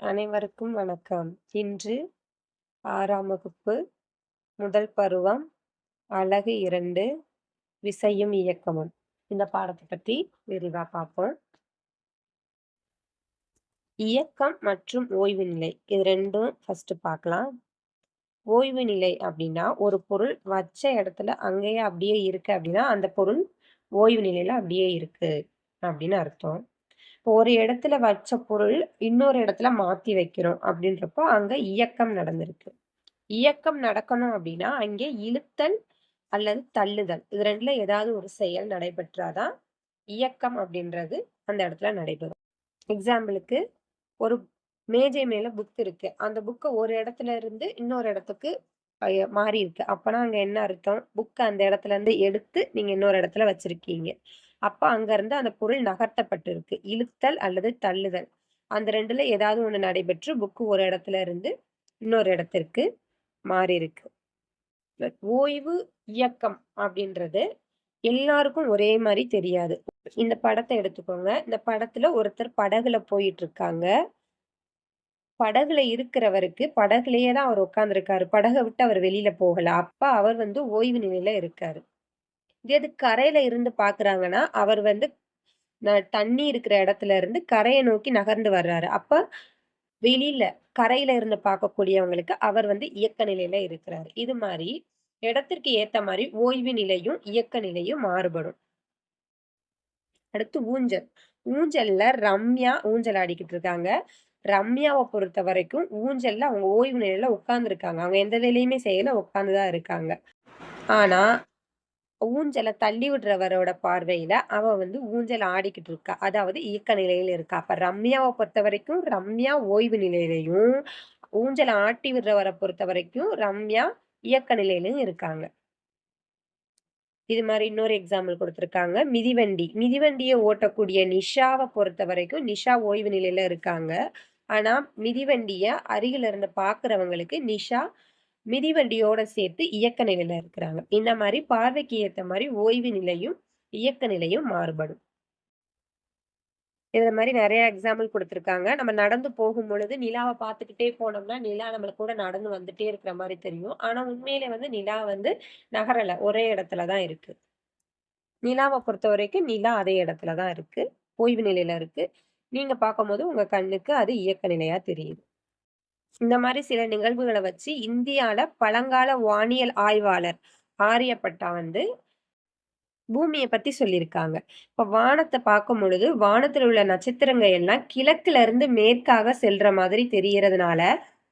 அனைவருக்கும் வணக்கம். இன்று ஆறாம் வகுப்பு முதல் பருவம் அலகு இரண்டு விசையும் இயக்கமும். இந்த பாடத்தை பற்றி விரிவாக பார்ப்போம். இயக்கம் மற்றும் ஓய்வு நிலை இது ரெண்டும் ஃபர்ஸ்ட் பார்க்கலாம். ஓய்வு நிலை அப்படின்னா ஒரு பொருள் வச்ச இடத்துல அங்கேயே அப்படியே இருக்கு அப்படின்னா அந்த பொருள் ஓய்வு நிலையில அப்படியே இருக்கு அப்படின்னு அர்த்தம். இப்போ ஒரு இடத்துல வச்ச பொருள் இன்னொரு இடத்துல மாற்றி வைக்கிறோம் அப்படின்றப்போ அங்கே இயக்கம் நடந்திருக்கு. இயக்கம் நடக்கணும் அப்படின்னா அங்கே இழுத்தல் அல்லது தள்ளுதல் இது ரெண்டுல ஏதாவது ஒரு செயல் நடைபெற்றாதான் இயக்கம் அப்படின்றது அந்த இடத்துல நடைபெறும். எக்ஸாம்பிளுக்கு ஒரு மேஜை மேல புக் இருக்கு. அந்த புக்கை ஒரு இடத்துல இருந்து இன்னொரு இடத்துக்கு மாறி இருக்கு. அப்பனா அங்க என்ன அர்த்தம்? புக்கை அந்த இடத்துல இருந்து எடுத்து நீங்க இன்னொரு இடத்துல வச்சிருக்கீங்க. அப்போ அங்கேருந்து அந்த பொருள் நகர்த்தப்பட்டிருக்கு. இழுத்தல் அல்லது தள்ளுதல். அந்த ரெண்டுல ஏதாவது ஒன்று நடைபெற்று புக்கு ஒரு இடத்துல இருந்து இன்னொரு இடத்திற்கு மாறியிருக்கு. ஓய்வு, இயக்கம் அப்படின்றது எல்லாருக்கும் ஒரே மாதிரி தெரியாது. இந்த படத்தை எடுத்துக்கோங்க. இந்த படத்துல ஒருத்தர் படகுல போயிட்டு இருக்காங்க. படகுல இருக்கிறவருக்கு படகுலயே தான் அவர் உட்காந்துருக்காரு படகை விட்டு அவர் வெளியில போகல. அப்ப அவர் வந்து ஓய்வு நிலையில இருக்காரு. இதே இது கரையில இருந்து பார்க்குறாங்கன்னா, அவர் வந்து ந தண்ணி இருக்கிற இடத்துல இருந்து கரையை நோக்கி நகர்ந்து வர்றாரு. அப்ப வெளியில கரையில இருந்து பார்க்கக்கூடியவங்களுக்கு அவர் வந்து இயக்க நிலையில இருக்கிறாரு. இது மாதிரி இடத்திற்கு ஏத்த மாதிரி ஓய்வு நிலையும், இயக்க நிலையும் மாறுபடும். அடுத்து ஊஞ்சல். ஊஞ்சல்ல ரம்யா ஊஞ்சல் ஆடிக்கிட்டு இருக்காங்க. ரம்யாவை பொறுத்த வரைக்கும் ஊஞ்சல்ல அவங்க ஓய்வு நிலையில உட்கார்ந்துருக்காங்க. அவங்க எந்த வேலையுமே செய்யல. உட்கார்ந்துதான் இருக்காங்க. ஆனா, ஊஞ்சலை தள்ளி விடுறவரோட பார்வையில அவ வந்து ஊஞ்சல் ஆடிக்கிட்டு இருக்கா. அதாவது இயக்க நிலையில இருக்கா. அப்ப ரம்யாவ பொறுத்தவரைக்கும் ரம்யா ஓய்வு நிலையிலையும் ஊஞ்சலை ஆட்டி விடுறவரை பொறுத்த வரைக்கும் ரம்யா இயக்க நிலையிலும் இருக்காங்க. இது மாதிரி இன்னொரு எக்ஸாம்பிள் கொடுத்துருக்காங்க மிதிவண்டி. மிதிவண்டிய ஓட்டக்கூடிய நிஷாவை பொறுத்த வரைக்கும் நிஷா ஓய்வு நிலையில இருக்காங்க. ஆனா, மிதிவண்டிய அருகில இருந்து பாக்குறவங்களுக்கு நிஷா மிதிவண்டியோட சேர்த்து இயக்க நிலையில இருக்கிறாங்க. இந்த மாதிரி பார்வைக்கு ஏத்த மாதிரி ஓய்வு நிலையும், இயக்க நிலையும் மாறுபடும். இதை மாதிரி நிறைய எக்ஸாம்பிள் கொடுத்துருக்காங்க நம்ம நடந்து போகும் பொழுது நிலாவை பார்த்துக்கிட்டே போனோம்னா, நிலா நம்மளுக்கு கூட நடந்து வந்துட்டே இருக்கிற மாதிரி தெரியும். ஆனா, உண்மையிலே வந்து நிலா வந்து நகரல. ஒரே இடத்துல தான் இருக்கு. பொறுத்த வரைக்கும் நிலா அதே இடத்துல தான் இருக்கு. ஓய்வு நிலையில இருக்கு. நீங்க பார்க்கும்போது உங்க கண்ணுக்கு அது இயக்க நிலையா தெரியுது. இந்த மாதிரி சில நிகழ்வுகளை வச்சு இந்தியால பழங்கால வானியல் ஆய்வாளர் ஆரியப்பட்டா வந்து பூமியை பத்தி சொல்லியிருக்காங்க. இப்ப வானத்த பார்க்கும்பொழுது, வானத்துல உள்ள நட்சத்திரங்கள் எல்லாம் கிழக்குல இருந்து மேற்காக செல்ற மாதிரி தெரியறதுனால,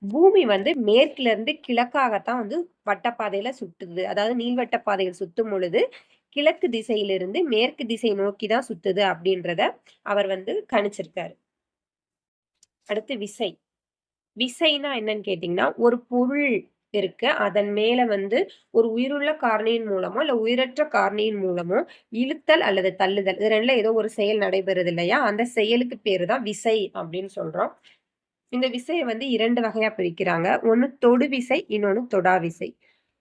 பூமி வந்து மேற்குல இருந்து கிழக்காகத்தான் வந்து வட்டப்பாதையில சுட்டுது அதாவது நீள்வட்ட பாதையில் சுத்தும் பொழுது, கிழக்கு திசையிலிருந்து மேற்கு திசை நோக்கி தான் சுத்துது அப்படின்றத அவர் வந்து கணிச்சிருக்காரு. அடுத்து விசை. விசைனா என்னன்னு கேட்டிங்கன்னா ஒரு பொருள் இருக்கு. அதன் மேல வந்து ஒரு உயிருள்ள காரணியின் மூலமோ, இல்ல உயிரற்ற காரணியின் மூலமோ இழுத்தல் அல்லது தள்ளுதல். இது ரெண்டுல ஏதோ ஒரு செயல் நடைபெறுது இல்லையா? அந்த செயலுக்கு பேரு தான் விசை அப்படின்னு சொல்றோம். இந்த விசையை வந்து இரண்டு வகையா பிரிக்கிறாங்க. ஒன்னு தொடு விசை, இன்னொன்னு தொடா விசை.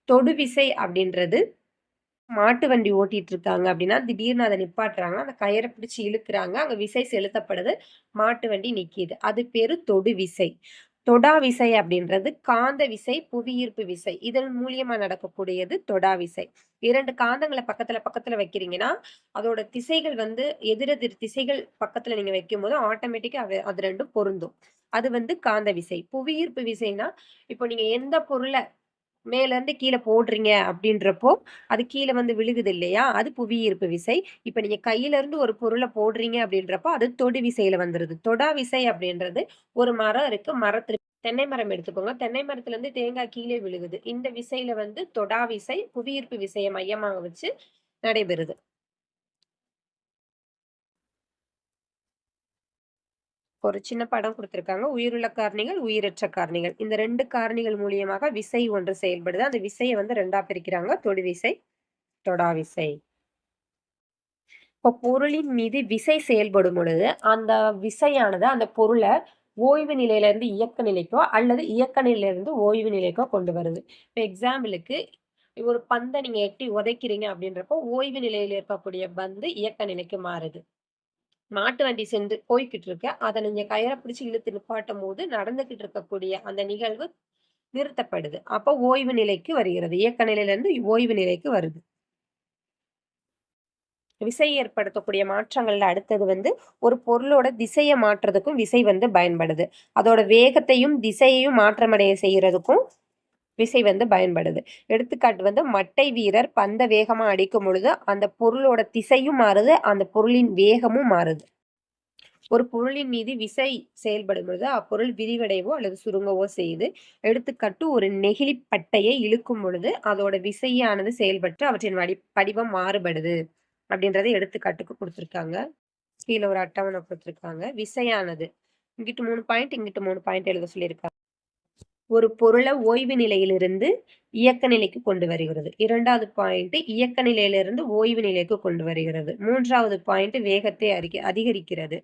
தொடு விசை அப்படின்றது மாட்டு வண்டி ஓட்டிட்டு இருக்காங்க அப்படின்னா, திடீர்னு அதை நிப்பாட்டுறாங்க. அந்த கயிறை பிடிச்சி இழுக்குறாங்க. அங்க விசை செலுத்தப்படுது. மாட்டு வண்டி நிக்கிது. அது பேரு தொடு விசை. தொடா விசை அப்படின்றது காந்த விசை, புவியீர்ப்பு விசை. இதன் மூலியமா நடக்கக்கூடியது தொடா விசை. இரண்டு காந்தங்களை பக்கத்துல பக்கத்துல வைக்கிறீங்கன்னா, அதோட திசைகள் வந்து எதிரெதிர் திசைகள் பக்கத்துல நீங்க வைக்கும்போது ஆட்டோமேட்டிக்கா அது ரெண்டும் பொருந்தும். அது வந்து காந்த விசை. புவியீர்ப்பு விசைனா, இப்போ நீங்க எந்த பொருளை மேலேருந்து கீழே போடுறீங்க அப்படின்றப்போ, அது கீழே வந்து விழுகுது இல்லையா? அது புவியீர்ப்பு விசை. இப்போ நீங்கள் கையிலேருந்து ஒரு பொருளை போடுறீங்க அப்படின்றப்போ, அது தொடு விசையில் வந்துடுது தொடா விசை அப்படின்றது ஒரு மரம் இருக்குது மரத்து தென்னை மரம் எடுத்துக்கோங்க. தென்னை மரத்துலேருந்து தேங்காய் கீழே விழுகுது. இந்த விசையில் வந்து தொடா விசை, புவியீர்ப்பு விசையை மையமாக வச்சு நடைபெறுது. ஒரு சின்ன படம் கொடுத்துருக்காங்க உயிருள்ள காரணிகள், உயிரற்ற காரணிகள். இந்த ரெண்டு காரணிகள் மூலியமாக விசை ஒன்று செயல்படுது. அந்த விசையை வந்து ரெண்டா பிரிக்கிறாங்க. தொடு விசை, தொடா விசை. இப்போ பொருளின் மீது விசை செயல்படும் பொழுது, அந்த விசையானது அந்த பொருளை ஓய்வு நிலையிலேருந்து இயக்க நிலைக்கோ, அல்லது இயக்க நிலையிலேருந்து ஓய்வு நிலைக்கோ கொண்டு வருது. இப்போ எக்ஸாம்பிளுக்கு ஒரு பந்தை நீங்கள் எட்டி உதைக்கிறீங்க அப்படின்றப்போ, ஓய்வு நிலையில் இருக்கக்கூடிய பந்து இயக்க நிலைக்கு மாறுது. மாட்டு வண்டி சென்று போய்கிட்டு இருக்க அதை நீங்க கயிறை பிடிச்சி இழுத்து நிப்பாட்டும் போது நடந்துகிட்டு இருக்கக்கூடிய அந்த நிகழ்வு நிறுத்தப்படுது. அப்போ ஓய்வு நிலைக்கு வருகிறது. இயக்க நிலையிலிருந்து ஓய்வு நிலைக்கு வருது. விசை ஏற்படுத்தக்கூடிய மாற்றங்கள்ல அடுத்தது வந்து ஒரு பொருளோட திசையை மாற்றுறதுக்கும் விசை வந்து பயன்படுது. அதோட வேகத்தையும் திசையையும் மாற்றமடைய செய்யறதுக்கும் விசை வந்து பயன்படுது. எடுத்துக்காட்டு வந்து மட்டை வீரர் பந்த வேகமாக அடிக்கும் பொழுது அந்த பொருளோட திசையும் மாறுது அந்த பொருளின் வேகமும் மாறுது. ஒரு பொருளின் மீது விசை செயல்படும் பொழுது அப்பொருள் விரிவடைவோ அல்லது சுருங்கவோ செய்யுது. எடுத்துக்காட்டு ஒரு நெகிழி பட்டையை இழுக்கும் பொழுது அதோட விசையானது செயல்பட்டு அவற்றின் வடி படிவம் மாறுபடுது அப்படின்றத எடுத்துக்காட்டுக்கு கொடுத்துருக்காங்க. கீழே ஒரு அட்டவணை கொடுத்துருக்காங்க. விசையானது. இங்கிட்டு மூணு பாயிண்ட் இங்கிட்டு மூணு பாயிண்ட் எழுத சொல்லியிருக்காங்க. ஒரு பொருளை ஓய்வு நிலையிலிருந்து இயக்க நிலைக்கு கொண்டு வருகிறது. இரண்டாவது பாயிண்ட் இயக்க நிலையிலிருந்து ஓய்வு நிலைக்கு கொண்டு வருகிறது. மூன்றாவது பாயிண்ட் வேகத்தை அறிக்க அதிகரிக்கிறது.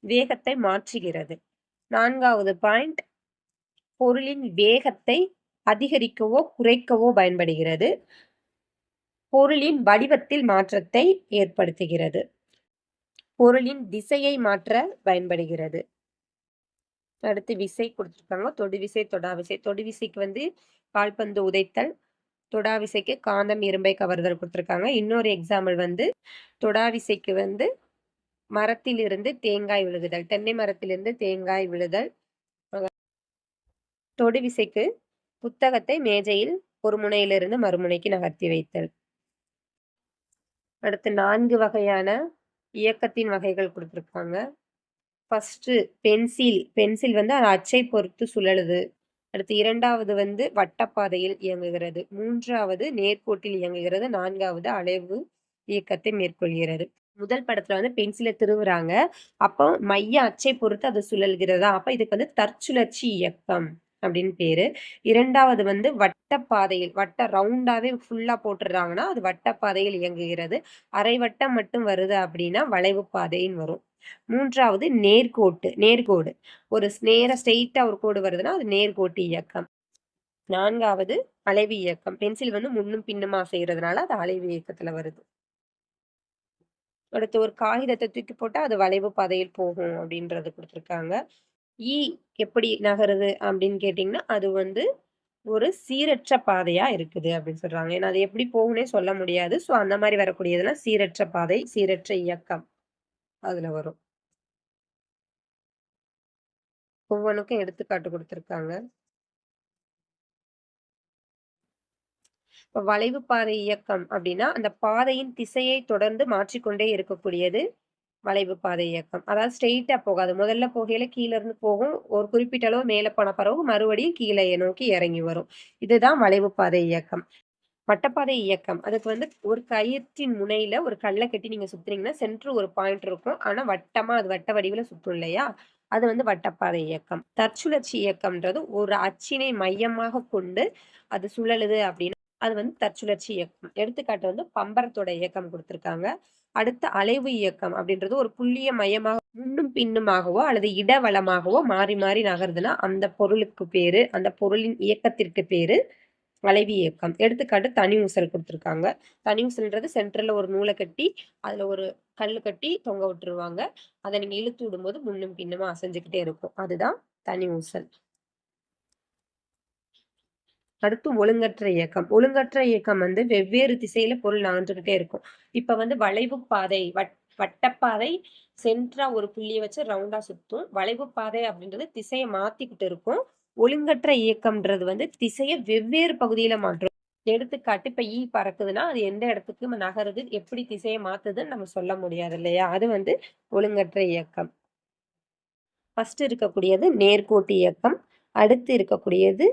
வேகத்தை மாற்றுகிறது. நான்காவது பாயிண்ட் பொருளின் வேகத்தை அதிகரிக்கவோ குறைக்கவோ பயன்படுகிறது. பொருளின் வடிவத்தில் மாற்றத்தை ஏற்படுத்துகிறது. பொருளின் திசையை மாற்ற பயன்படுகிறது. அடுத்து விசை கொடுத்துருக்காங்க. தொடு விசை தொடா விசை. தொடு விசைக்கு வந்து கால்பந்து உதைத்தல் தொடா விசைக்கு காந்தம் இரும்பை கவர்தல் கொடுத்துருக்காங்க. இன்னொரு எக்ஸாம்பிள் வந்து தொடா விசைக்கு வந்து மரத்திலிருந்து தேங்காய் விழுகுதல். தென்னை மரத்திலிருந்து தேங்காய் விழுதல். தொடு விசைக்கு புத்தகத்தை மேஜையில் ஒரு முனையிலிருந்து மறுமுனைக்கு நகர்த்தி வைத்தல். அடுத்து நான்கு வகையான இயக்கத்தின் வகைகள் கொடுத்துருக்காங்க. ஃபஸ்ட்டு பென்சில் பென்சில் வந்து அது அச்சை பொறுத்து சுழலுது. அடுத்து இரண்டாவது வந்து வட்டப்பாதையில் இயங்குகிறது. மூன்றாவது நேர்கோட்டில் இயங்குகிறது. நான்காவது அலைவு இயக்கத்தை மேற்கொள்கிறது. முதல் படத்துல வந்து பென்சிலை திருவுறாங்க. அப்போ மைய அச்சை பொறுத்து அது சுழல்கிறதா? அப்ப இதுக்கு வந்து தற்சுழற்சி இயக்கம். அப்படின்னு பேரு. இரண்டாவது வந்து வட்டப்பாதையில் வட்ட ரவுண்டாவே ஃபுல்லா போட்டுடுறாங்கன்னா அது வட்டப்பாதையில் இயங்குகிறது. அரை வட்டம் மட்டும் வருது அப்படின்னா வளைவு பாதைன்னு வரும். மூன்றாவது நேர்கோட்டு நேர்கோடு. ஒரு நேர ஸ்ட்ரெயிட்டா ஒரு கோடு வருதுன்னா அது நேர்கோட்டு இயக்கம். நான்காவது அலைவு இயக்கம். பென்சில் வந்து முன்னும் பின்னுமா செய்யறதுனால அது அலைவு இயக்கத்துல வருது. அடுத்து ஒரு காகிதத்தை தூக்கி போட்டா அது வளைவு பாதையில் போகும் அப்படின்றது கொடுத்துருக்காங்க. ஈ எப்படி நகருது? அப்படின்னு கேட்டிங்கன்னா அது வந்து ஒரு சீரற்ற பாதையாக இருக்குது அப்படின்னு சொல்கிறாங்க ஏன்னா அது எப்படி போகும்னே சொல்ல முடியாது. ஸோ அந்த மாதிரி வரக்கூடியதுலாம் சீரற்ற பாதை சீரற்ற இயக்கம் அதில் வரும். ஒவ்வொன்றுக்கும் எடுத்துக்காட்டு கொடுத்துருக்காங்க. இப்போ வளைவு பாதை இயக்கம் அப்படின்னா அந்த பாதையின் திசையை தொடர்ந்து மாற்றிக்கொண்டே இருக்கக்கூடியது வளைவு பாதை இயக்கம். அதாவது ஸ்ட்ரெயிட்டாக போகாது. முதல்ல போகையில கீழே இருந்து போகும். ஒரு குறிப்பிட்ட அளவு மேலே போன பிறகு மறுபடியும் கீழே நோக்கி இறங்கி வரும். இதுதான் வளைவு பாதை இயக்கம். வட்டப்பாதை இயக்கம். அதுக்கு வந்து ஒரு கயிற்றின் முனையில ஒரு கல்லை கட்டி நீங்க சுத்துறீங்கன்னா சென்ட்ரு ஒரு பாயிண்ட் இருக்கும். ஆனா வட்டமா அது வட்ட வடிவில் சுற்றும் இல்லையா? அது வந்து வட்டப்பாதை இயக்கம். தற்சுழற்சி இயக்கம்ன்றது ஒரு அச்சினை மையமாக கொண்டு அது சுழலுது அப்படின்னா அது வந்து தற்சுழற்சி இயக்கம். எடுத்துக்காட்டு வந்து பம்பரத்தோட இயக்கம் கொடுத்துருக்காங்க. அடுத்த அலைவு இயக்கம் அப்படின்றது ஒரு புள்ளிய மையமாக முன்னும் பின்னுமாகவோ அல்லது இடவளமாகவோ மாறி மாறி நகருதுன்னா அந்த பொருளுக்கு பேரு அந்த பொருளின் இயக்கத்திற்கு பேரு அலைவி இயக்கம். எடுத்துக்காட்டு தனி ஊசல் கொடுத்துருக்காங்க. தனி ஊசல்ன்றது சென்டர்ல ஒரு நூலை கட்டி அதுல ஒரு கல் கட்டி தொங்க விட்டுருவாங்க. அதை நீங்க இழுத்து விடும்போது முன்னும் பின்னுமா அசைஞ்சுக்கிட்டே இருக்கும். அதுதான் தனி ஊசல். அடுத்து ஒழுங்கற்ற இயக்கம். ஒழுங்கற்ற இயக்கம் வந்து வெவ்வேறு திசையில பொருள் நகர்ந்துகிட்டே இருக்கும். இப்ப வந்து வளைவு பாதை வட் வட்டப்பாதை சென்ட்ரா ஒரு புள்ளியை வச்சு ரவுண்டா சுத்தும். வளைவு பாதை அப்படின்றது திசையை மாத்திக்கிட்டு இருக்கும். ஒழுங்கற்ற இயக்கம்ன்றது வந்து திசையை வெவ்வேறு பகுதியில மாற்றும். எடுத்துக்காட்டு இப்ப ஈ பறக்குதுன்னா அது எந்த இடத்துக்கு நகருது எப்படி திசையை மாத்துதுன்னு நம்ம சொல்ல முடியாது இல்லையா? அது வந்து ஒழுங்கற்ற இயக்கம். ஃபர்ஸ்ட் இருக்கக்கூடியது நேர்கோட்டு இயக்கம். அடுத்து இருக்கக்கூடியது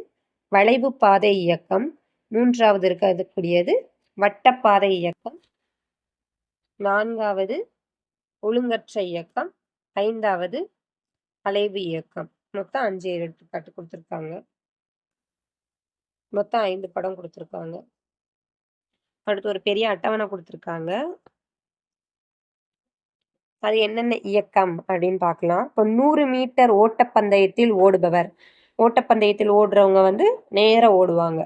வளைவு பாதை இயக்கம். மூன்றாவது இருக்கக்கூடியது வட்டப்பாதை இயக்கம். நான்காவது ஒழுங்கற்ற இயக்கம். ஐந்தாவது அலைவு இயக்கம். மொத்தம் அஞ்சு எடுத்துக்காட்டு கொடுத்துருக்காங்க. மொத்தம் ஐந்து படம் கொடுத்துருக்காங்க. அடுத்து ஒரு பெரிய அட்டவணை கொடுத்துருக்காங்க. அது என்னென்ன இயக்கம் அப்படின்னு பார்க்கலாம். இப்போ நூறு மீட்டர் ஓட்டப்பந்தயத்தில் ஓடுபவர். ஓட்டப்பந்தயத்தில் ஓடுறவங்க வந்து நேராக ஓடுவாங்க.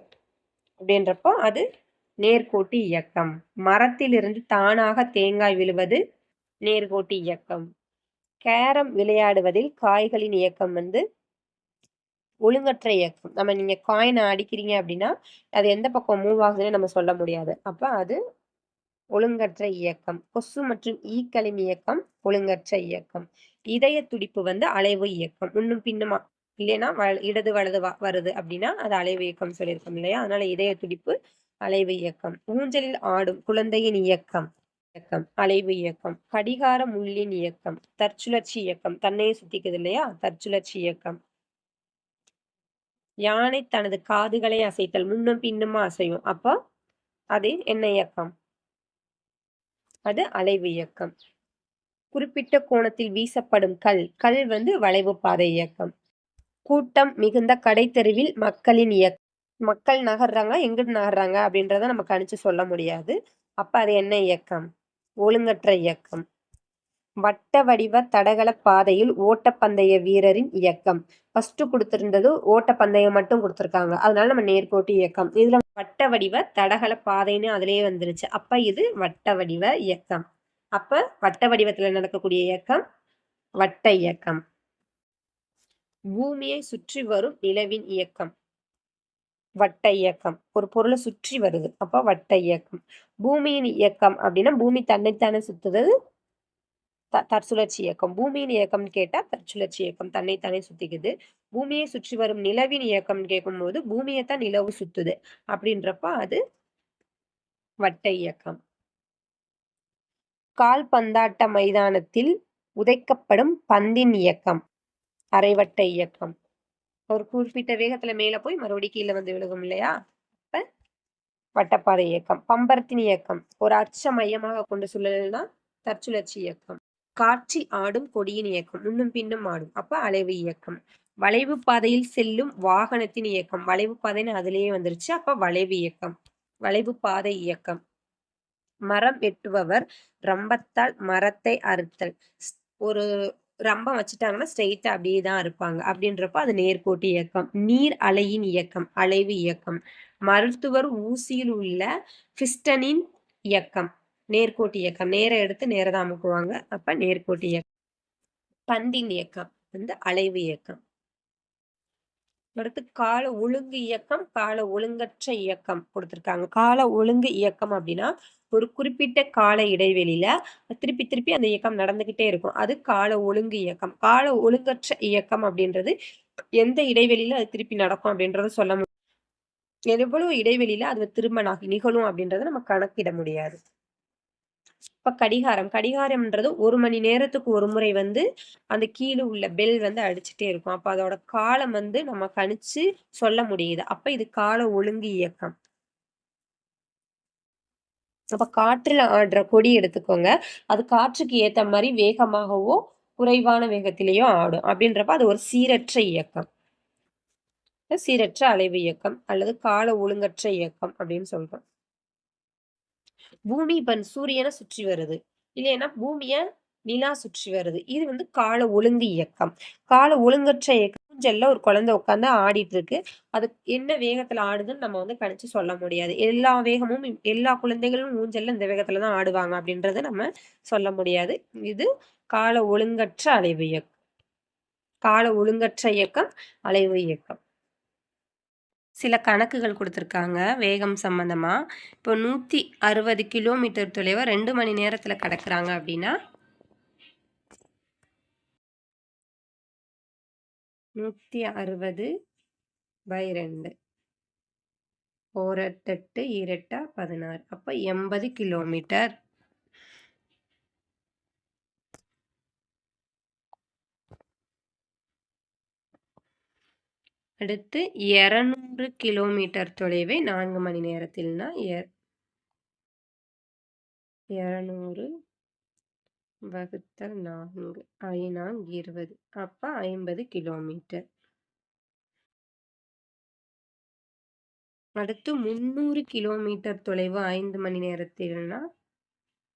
அப்படின்றப்போ அது நேர்கோட்டு இயக்கம். மரத்திலிருந்து தானாக தேங்காய் விழுவது நேர்கோட்டு இயக்கம். கேரம் விளையாடுவதில் காய்களின் இயக்கம் வந்து ஒழுங்கற்ற இயக்கம். நம்ம நீங்கள் காயினை அடிக்கிறீங்க அப்படின்னா அது எந்த பக்கம் மூவ் ஆகுதுன்னு நம்ம சொல்ல முடியாது. அப்போ அது ஒழுங்கற்ற இயக்கம். கொசு மற்றும் ஈக்களின் இயக்கம் ஒழுங்கற்ற இயக்கம். இதய துடிப்பு வந்து அலைவு இயக்கம். இன்னும் பின்னுமா இல்லைன்னா இடது வலது வருது அப்படின்னா அது அலைவு இயக்கம் சொல்லியிருக்கோம் இல்லையா? அதனால இதய துடிப்பு அலைவு இயக்கம். ஊஞ்சலில் ஆடும் குழந்தையின் இயக்கம் இயக்கம் அலைவு இயக்கம். கடிகார முள்ளின் இயக்கம் தற்சுழற்சி இயக்கம். தன்னையே சுத்திக்குது இல்லையா? தற்சுழற்சி இயக்கம். யானை தனது காதுகளை அசைத்தல் முன்னும் பின்னுமா அசையும். அப்போ அது என்ன இயக்கம்? அது அலைவு இயக்கம். குறிப்பிட்ட கோணத்தில் வீசப்படும் கல். கல் வந்து வளைவு பாதை இயக்கம். கூட்டம் மிகுந்த கடைத்தெருவில் மக்களின் இயக்கம் மக்கள் நகர்றாங்க எங்கிட்டு நகர்றாங்க அப்படின்றத நம்ம கணிச்சு சொல்ல முடியாது. அப்ப அது என்ன இயக்கம்? ஒழுங்கற்ற இயக்கம். வட்ட வடிவ தடகள பாதையில் ஓட்டப்பந்தய வீரரின் இயக்கம். ஃபர்ஸ்ட் கொடுத்திருந்தது ஓட்டப்பந்தயம் மட்டும் கொடுத்துருக்காங்க. அதனால நம்ம நேர்கோட்டு இயக்கம். இதுல வட்ட வடிவ தடகள பாதைன்னு அதுலயே வந்துருச்சு. அப்ப இது வட்ட வடிவ இயக்கம். அப்ப வட்ட வடிவத்துல நடக்கக்கூடிய இயக்கம் வட்ட இயக்கம். பூமியை சுற்றி வரும் நிலவின் இயக்கம். வட்ட இயக்கம். ஒரு பொருளை சுற்றி வருது. அப்ப வட்ட இயக்கம். பூமியின் இயக்கம் அப்படின்னா பூமி தன்னைத்தானே சுத்துறது தற்சுழற்சி இயக்கம். பூமியின் இயக்கம் கேட்டா தற்சுழற்சி இயக்கம். தன்னைத்தானே சுத்திக்குது. பூமியை சுற்றி வரும் நிலவின் இயக்கம் கேட்கும்போது பூமியைத்தான் நிலவு சுத்துது. அப்படின்றப்ப அது வட்ட இயக்கம். கால்பந்தாட்ட மைதானத்தில் உதைக்கப்படும் பந்தின் இயக்கம். அரைவட்ட இயக்கம். ஒரு குறிப்பிட்ட வேகத்துல மேல போய் மறுபடியும் கீழே வந்து விழுகும் இல்லையா? அப்ப வட்டப்பாதை இயக்கம். பம்பரத்தின் இயக்கம். ஒரு அச்ச மையமாக கொண்டு சுழல்னா தற்சுழற்சி இயக்கம். காட்சி ஆடும் கொடியின் இயக்கம். முன்னும் பின்னும் ஆடும். அப்ப அலைவு இயக்கம். வளைவு பாதையில் செல்லும் வாகனத்தின் இயக்கம். வளைவு பாதைன்னு அதுலயே வந்துருச்சு. அப்ப வளைவு இயக்கம். வளைவு பாதை இயக்கம். மரம் வெட்டுபவர் ரம்பத்தால் மரத்தை அறுத்தல். ஒரு ரம்பம் வச்சுட்டாங்கன்னா ஸ்ட்ரெயிட்டா அப்படியே தான் இருப்பாங்க. அப்படின்றப்ப அது நேர்கோட்டு இயக்கம். நீர் அலையின் இயக்கம் அலைவு இயக்கம். மருத்துவர் ஊசியில் உள்ள பிஸ்டனின் இயக்கம். நேர்கோட்டு இயக்கம். நேர எடுத்து நேரதான் அமுக்குவாங்க. அப்ப நேர்கோட்டு இயக்கம். பந்தின் இயக்கம். வந்து அலைவு இயக்கம். அடுத்து கால ஒழுங்கு இயக்கம் கால ஒழுங்கற்ற இயக்கம் கொடுத்துருக்காங்க. கால ஒழுங்கு இயக்கம் அப்படின்னா ஒரு குறிப்பிட்ட கால இடைவெளியில திருப்பி திருப்பி அந்த இயக்கம் நடந்துகிட்டே இருக்கும். அது கால ஒழுங்கு இயக்கம். கால ஒழுங்கற்ற இயக்கம் அப்படின்றது எந்த இடைவெளியில அது திருப்பி நடக்கும் அப்படின்றத சொல்ல முடியும். எவ்வளவு இடைவெளியில அது திரும்ப நிகழும் அப்படின்றத நம்ம கணக்கிட முடியாது. இப்ப கடிகாரம். கடிகாரம்ன்றது ஒரு மணி நேரத்துக்கு ஒரு முறை வந்து அந்த கீழே உள்ள பெல் வந்து அடிச்சுட்டே இருக்கும். அப்ப அதோட காலம் வந்து நம்ம கணிச்சு சொல்ல முடியுது. அப்ப இது கால ஒழுங்கு இயக்கம். அப்ப காற்றுல ஆடுற கொடி எடுத்துக்கோங்க. அது காற்றுக்கு ஏத்த மாதிரி வேகமாகவோ குறைவான வேகத்திலேயோ ஆடும். அப்படின்றப்ப அது ஒரு சீரற்ற இயக்கம். சீரற்ற அலைவு இயக்கம் அல்லது கால ஒழுங்கற்ற இயக்கம் அப்படின்னு சொல்றோம். பூமி பன் சூரியனை சுற்றி வருது. இல்லைன்னா பூமிய நிலா சுற்றி வருது. இது வந்து கால ஒழுங்கு இயக்கம். கால ஒழுங்கற்ற இயக்கம் ஊஞ்சல்ல ஒரு குழந்தை உட்காந்து ஆடிட்டு இருக்கு. அது என்ன வேகத்துல ஆடுதுன்னு நம்ம வந்து கணிச்சு சொல்ல முடியாது. எல்லா வேகமும் எல்லா குழந்தைகளும் ஊஞ்சல்ல இந்த வேகத்துல தான் ஆடுவாங்க அப்படின்றத நம்ம சொல்ல முடியாது. இது கால ஒழுங்கற்ற அலைவு இயக்கம். கால ஒழுங்கற்ற இயக்கம் அலைவு இயக்கம். சில கணக்குகள் கொடுத்துருக்காங்க வேகம் சம்மந்தமாக இப்போ நூற்றி அறுபது கிலோமீட்டர் தொலைவை ரெண்டு மணி நேரத்தில் கடக்கிறாங்க அப்படின்னா? நூற்றி அறுபது பை ரெண்டு. ஓரட்டெட்டு இரட்டா பதினாறு. அப்போ எண்பது கிலோமீட்டர். அடுத்து இரநூறு கிலோமீட்டர் தொலைவை நான்கு மணி நேரத்தில்னா இரநூறு வகுத்தல் நான்கு ஐநான்கு இருபது அப்போ ஐம்பது கிலோமீட்டர். அடுத்து முந்நூறு கிலோமீட்டர் தொலைவு ஐந்து மணி நேரத்தில்னா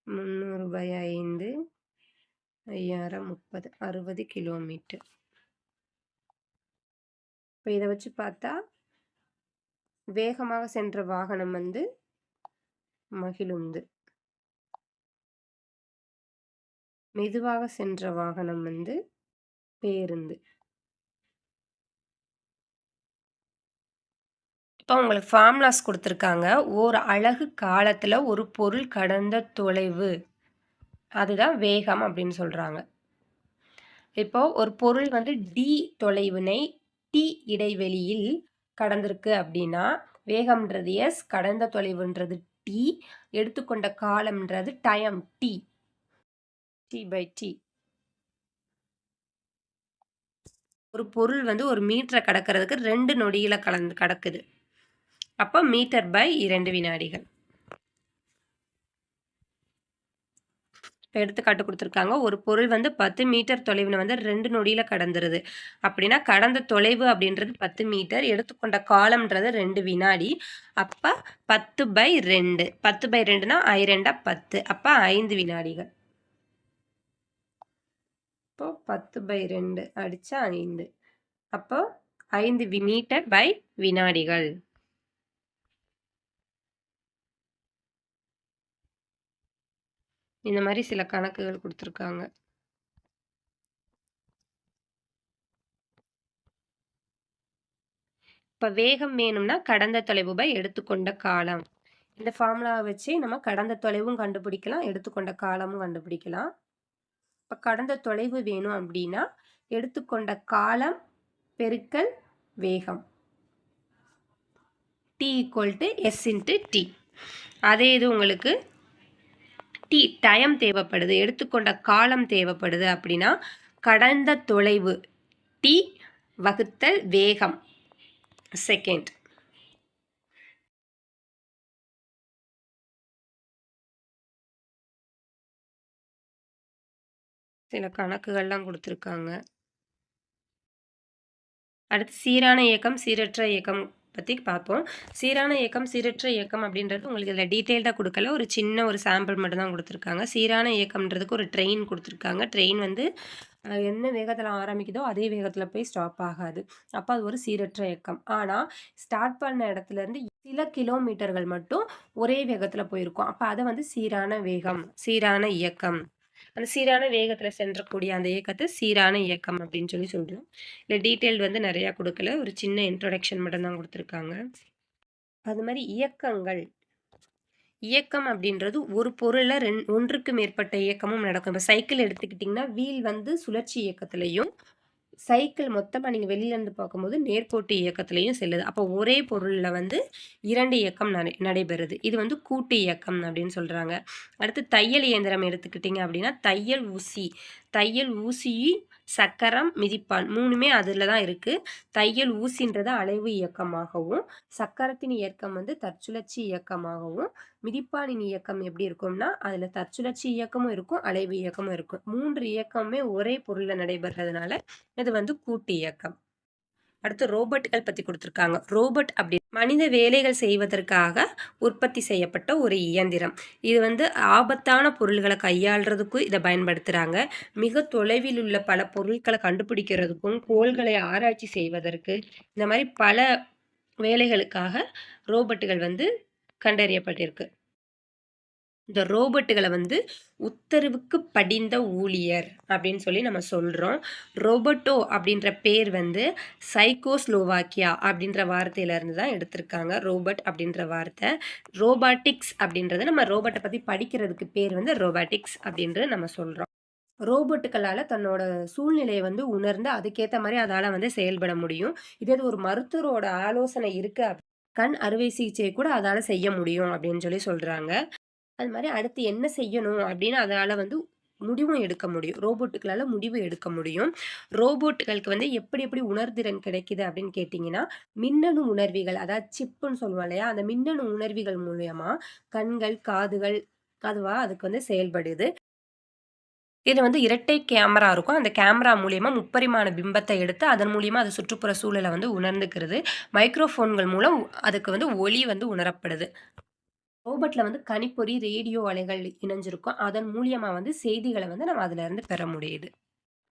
முந்நூறு பை ஐந்து ஐயாயிரம் முப்பது அறுபது கிலோமீட்டர். இப்போ இதை வச்சு பார்த்தா வேகமாக சென்ற வாகனம் வந்து மகிழுந்து மெதுவாக சென்ற வாகனம் வந்து பேருந்து. இப்போ உங்களுக்கு ஃபார்முலாஸ் கொடுத்துருக்காங்க ஒரு அழகு காலத்தில் ஒரு பொருள் கடந்த தொலைவு. அதுதான் வேகம் அப்படின்னு சொல்கிறாங்க இப்போ ஒரு பொருள் வந்து டி தொலைவினை டி இடைவெளியில் கடந்திருக்கு அப்படின்னா, வேகம்ன்றது எஸ், கடந்த தொலைவுன்றது டி, எடுத்துக்கொண்ட காலம்ன்றது time T. D by T. ஒரு பொருள் வந்து ஒரு மீட்டரை கடக்கிறதுக்கு ரெண்டு நொடியில் கலந்து கடக்குது. அப்போ மீட்டர் பை இரண்டு வினாடிகள். எடுத்துக்காட்டு கொடுத்துருக்காங்க ஒரு பொருள் வந்து 10 மீட்டர் தொலைவில் வந்து ரெண்டு நொடியில் கடந்துருது. அப்படின்னா கடந்த தொலைவு அப்படின்றது 10 மீட்டர். எடுத்துக்கொண்ட காலம்ன்றது ரெண்டு வினாடி. அப்ப 10/2 10/2னா ஐ 2 10 அப்ப 5 வினாடிகள். இப்போ பத்து பை ரெண்டு அடித்தா ஐந்து அப்போ ஐந்து மீட்டர் பை வினாடிகள். இந்த மாதிரி சில கணக்குகள் கொடுத்துருக்காங்க இப்போ வேகம் வேணும்னா கடந்த தொலைவு பை எடுத்துக்கொண்ட காலம். இந்த ஃபார்முலாவை வச்சு நம்ம கடந்த தொலைவும் கண்டுபிடிக்கலாம், எடுத்துக்கொண்ட காலமும் கண்டுபிடிக்கலாம். இப்போ கடந்த தொலைவு வேணும் அப்படின்னா, எடுத்துக்கொண்ட காலம் பெருக்கல் வேகம். D equal to S into T. அதே இது உங்களுக்கு டி டைம் தேவைப்படுது, எடுத்துக்கொண்ட காலம் தேவைப்படுது அப்படின்னா, கடந்த தொலைவு டி வகுத்தல் வேகம் செகண்ட். சில கணக்குகள்லாம் கொடுத்துருக்காங்க அடுத்து சீரான இயக்கம், சீரற்ற இயக்கம் பற்றி பார்ப்போம். சீரான இயக்கம், சீரற்ற இயக்கம் அப்படின்றது உங்களுக்கு இதில் டீட்டெயில்டாக கொடுக்கல ஒரு சின்ன ஒரு சாம்பிள் மட்டும் தான் கொடுத்துருக்காங்க சீரான இயக்கம்ன்றதுக்கு ஒரு ட்ரெயின் கொடுத்துருக்காங்க ட்ரெயின் வந்து என்ன வேகத்தில் ஆரம்பிக்குதோ, அதே வேகத்தில் போய் ஸ்டாப் ஆகாது. அப்போ அது ஒரு சீரற்ற இயக்கம். ஆனால் ஸ்டார்ட் பண்ண இடத்துலேருந்து சில கிலோமீட்டர்கள் மட்டும் ஒரே வேகத்தில் போயிருக்கும். அப்போ அதை வந்து சீரான வேகம், சீரான இயக்கம். அந்த சீரான வேகத்தில் சென்றக்கூடிய அந்த இயக்கத்தை சீரான இயக்கம் அப்படின்னு சொல்லி சொல்கிறோம் இல்லை டீட்டெயில் வந்து நிறையா கொடுக்கல ஒரு சின்ன இன்ட்ரொடக்ஷன் மட்டும்தான் கொடுத்துருக்காங்க அது மாதிரி இயக்கங்கள். இயக்கம் அப்படின்றது ஒரு பொருளில் ரெண் ஒன்றுக்கு மேற்பட்ட இயக்கமும் நடக்கும். இப்போ சைக்கிள் எடுத்துக்கிட்டிங்கன்னா வீல் வந்து சுழற்சி இயக்கத்துலையும் சைக்கிள் மொத்தமாக நீங்கள் வெளியிலேருந்து பார்க்கும்போது நேர்கோட்டு இயக்கத்துலேயும் செல்லுது. அப்போ ஒரே பொருளில் வந்து இரண்டு இயக்கம் நடை நடைபெறுது. இது வந்து கூட்டு இயக்கம் அப்படின்னு சொல்கிறாங்க அடுத்து தையல் இயந்திரம் எடுத்துக்கிட்டிங்க அப்படின்னா, தையல் ஊசி தையல் ஊசி, சக்கரம், மிதிப்பான் மூணுமே அதில் தான் இருக்குது தையல் ஊசின்றது அலைவு இயக்கமாகவும், சக்கரத்தின் இயக்கம் வந்து தற்சுழற்சி இயக்கமாகவும், மிதிப்பானின் இயக்கம் எப்படி இருக்கும்னா, அதில் தற்சுழற்சி இயக்கமும் இருக்கும், அலைவு இயக்கமும் இருக்கும். மூன்று இயக்கமுமே ஒரே பொருளில் நடைபெறதுனால, இது வந்து கூட்டு இயக்கம். அடுத்து ரோபோட்டுகள் பற்றி கொடுத்துருக்காங்க ரோபோட் அப்படி மனித வேலைகள் செய்வதற்காக உற்பத்தி செய்யப்பட்ட ஒரு இயந்திரம். இது வந்து ஆபத்தான பொருள்களை கையாளுறதுக்கும் இதை பயன்படுத்துகிறாங்க மிக தொலைவில் உள்ள பல பொருட்களை கண்டுபிடிக்கிறதுக்கும், கோள்களை ஆராய்ச்சி செய்வதற்கு, இந்த மாதிரி பல வேலைகளுக்காக ரோபோட்டுகள் வந்து கண்டறியப்பட்டிருக்கு. இந்த ரோபோட்டுகளை வந்து உத்தரவுக்கு படிந்த ஊழியர் அப்படின்னு சொல்லி நம்ம சொல்கிறோம் ரோபோட்டோ அப்படின்ற பேர் வந்து சைக்கோஸ்லோவாக்கியா அப்படின்ற வார்த்தையிலேருந்து தான் எடுத்திருக்காங்க. ரோபோட் அப்படின்ற வார்த்தை. ரோபாட்டிக்ஸ் அப்படின்றத நம்ம ரோபோட்டை பற்றி படிக்கிறதுக்கு பேர் வந்து ரோபாட்டிக்ஸ் அப்படின்றது நம்ம சொல்கிறோம் ரோபோட்டுகளால் தன்னோட சூழ்நிலையை வந்து உணர்ந்து, அதுக்கேற்ற மாதிரி அதால் வந்து செயல்பட முடியும். இதே இது ஒரு மருத்துவரோட ஆலோசனை இருக்குது கண் அறுவை சிகிச்சையை கூட அதால் செய்ய முடியும் அப்படின்னு சொல்லி சொல்கிறாங்க அது மாதிரி அடுத்து என்ன செய்யணும் அப்படின்னு அதனால் வந்து முடிவும் எடுக்க முடியும். ரோபோட்டுகளால் முடிவு எடுக்க முடியும். ரோபோட்டுகளுக்கு வந்து எப்படி எப்படி உணர்திறன் கிடைக்குது அப்படின்னு கேட்டிங்கன்னா மின்னணு உணர்விகள் அதாவது சிப்புன்னு சொல்லுவோம் இல்லையா? அந்த மின்னணு உணர்விகள் மூலயமா கண்கள், காதுகள் அதுவாக அதுக்கு வந்து செயல்படுது. இது வந்து இரட்டை கேமரா இருக்கும். அந்த கேமரா மூலியமாக முப்பரிமாண பிம்பத்தை எடுத்து, அதன் மூலியமாக அது சுற்றுப்புற சூழலை வந்து உணர்ந்துக்கிறது. மைக்ரோஃபோன்கள் மூலம் அதுக்கு வந்து ஒளி வந்து உணரப்படுது. ரோபோட்டில் வந்து கணிப்பொறி, ரேடியோ அலைகள் இணைஞ்சிருக்கும். அதன் மூலியமாக வந்து செய்திகளை வந்து நம்ம அதிலருந்து பெற முடியுது.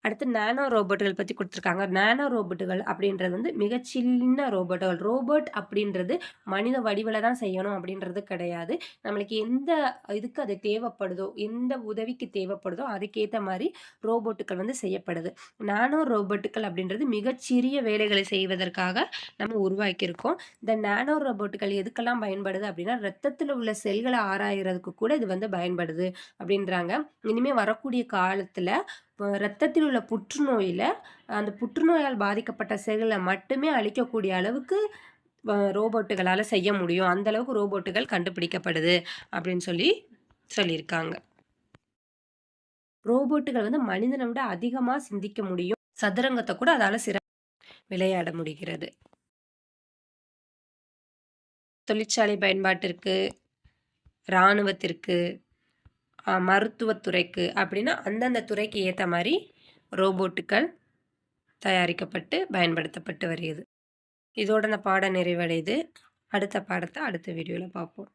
அடுத்து நானோ ரோபோட்டுகள் பற்றி கொடுத்துருக்காங்க நானோ ரோபோட்டுகள் அப்படின்றது வந்து மிக சின்ன ரோபோட்டுகள். ரோபோட் அப்படின்றது மனித வடிவில் தான் செய்யணும் அப்படின்றது கிடையாது. நம்மளுக்கு எந்த இதுக்கு அது தேவைப்படுதோ, எந்த உதவிக்கு தேவைப்படுதோ அதுக்கேற்ற மாதிரி ரோபோட்டுகள் வந்து செய்யப்படுது. நானோ ரோபோட்டுகள் அப்படின்றது மிகச்சிறிய வேலைகளை செய்வதற்காக நம்ம உருவாக்கியிருக்கோம். இந்த நானோ ரோபோட்டுகள் எதுக்கெல்லாம் பயன்படுது அப்படின்னா, ரத்தத்தில் உள்ள செல்களை ஆராயிறதுக்கு கூட இது வந்து பயன்படுது அப்படின்றாங்க. இனிமேல் வரக்கூடிய காலத்தில் ரத்தத்தில் உள்ள புற்றுநோயில் அந்த புற்றுநோயால் பாதிக்கப்பட்ட செல்களை மட்டுமே அழிக்கக்கூடிய அளவுக்கு ரோபோட்டுகளால் செய்ய முடியும். அந்த அளவுக்கு ரோபோட்டுகள் கண்டுபிடிக்கப்படுது அப்படின்னு சொல்லி சொல்லியிருக்காங்க. ரோபோட்டுகள் வந்து மனிதனை விட அதிகமாக சிந்திக்க முடியும். சதுரங்கத்தை கூட அதால் சிற விளையாட முடிகிறது. தொழிற்சாலை பயன்பாட்டிற்கு, ராணுவத்திற்கு, மருத்துவத்துறைக்கு மருத்துவத் துறைக்கு அந்தந்த துறைக்கு ஏற்ற மாதிரி ரோபோட்டுகள் தயாரிக்கப்பட்டு பயன்படுத்தப்பட்டு வருகிறது. இதோட இந்த பாடம் நிறைவடையுது. அடுத்த பாடத்தை அடுத்த வீடியோவில் பார்ப்போம்.